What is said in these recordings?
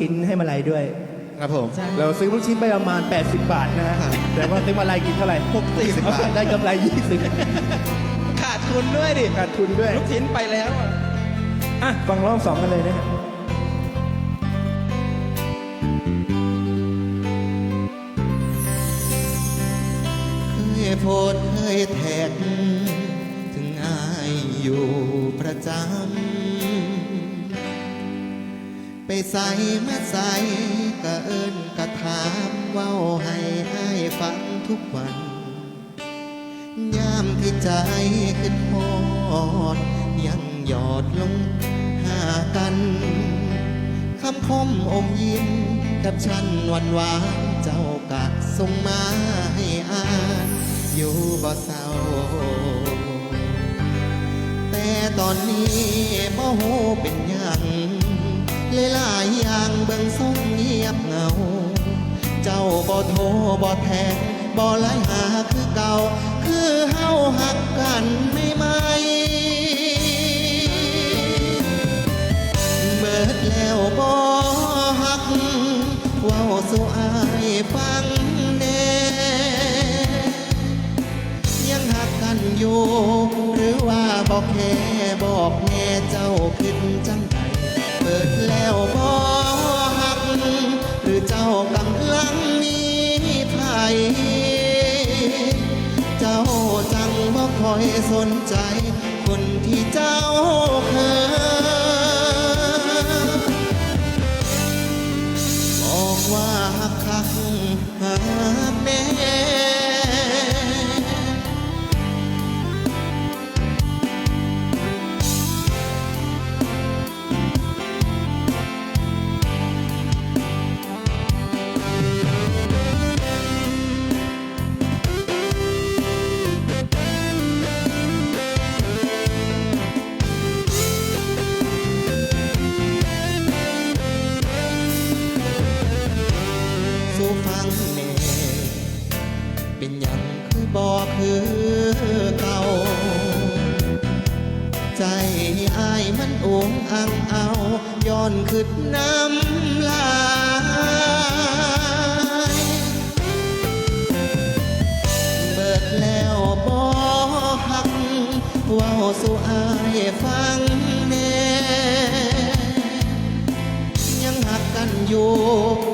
ชิ้นให้มาลัยด้วย ครับผม เราซื้อลูกชิ้นไปประมาณ 80 บาทนะฮะครับ แต่ว่าซื้อมาลัยกินเท่าไหร่หกสี่สิบบาท ได้กำไร20ขาดทุนด้วยดิขาดทุนด้วย ลูกชิ้นไปแล้วอะอะ ฟังรอบสองกันเลยนะฮะเคยโพสต์เคยแท็ก ถึงอายอยู่ประจำ ไปใส่มาใส่กะเอิญกะถามเว้าให้อายฟังทุกวัน ยามที่ใจขึ้นหอด ยังหยอดลงหากันคำคมอมยิ้มกับฉันวันหวานเจ้ากะส่งมาให้อ่าน อยู่บ่เศร้า แต่ตอนนี้บ่ฮู้เป็นยัง หลายๆอย่างเบิ่งส่งเงียบเงา เจ้าบ่โทรบ่แทงบ่ไล่หาคือเก่า คือเฮาหักกันไม่ไหมเบิดแล้วบ่ฮักเว้าสู่อายฟังแน่ยังหักกันอยู่ หรือว่าบอกแค่บอกแน่เจ้า คอยสนใจ คนที่เจ้าเคยบอกว่าหักคักหัก ฟังแน่เป็นยังคือบอกคือเก่าใจอายมันโอ่งอังเอาย้อนขึ้นน้ำลายเบิดแล้วบ่หักเว้าสู่อายฟัง อยู่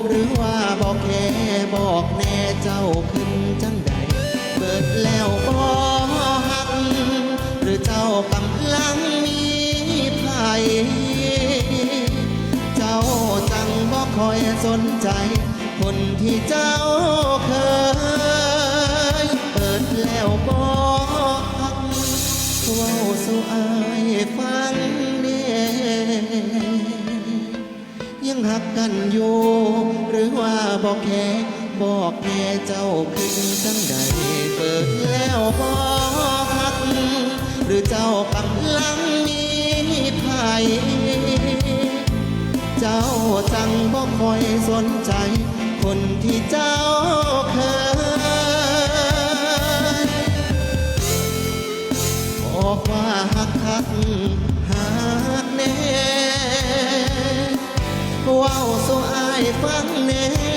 หรือว่าบอกแค่บอกแน่เจ้าขึ้นจังใด เบิดแล้วบ่หัก หรือเจ้ากำลังมีภัยเจ้าจังบ่คอยสนใจ คนที่เจ้าเคยเปิดแล้วบ่หักเว้าสู่อายฟัง หักกันอยู่หรือว่าบอกแค่บอกแค่เจ้าขึ้นจังใดเปิดแล้วบอกหัก หรือเจ้ากำลังมีภัยเจ้าจังบอกคอยสนใจ คนที่เจ้าเคยบอกว่าหักคักหักแน่ ว้าวสู่อายฟังแน่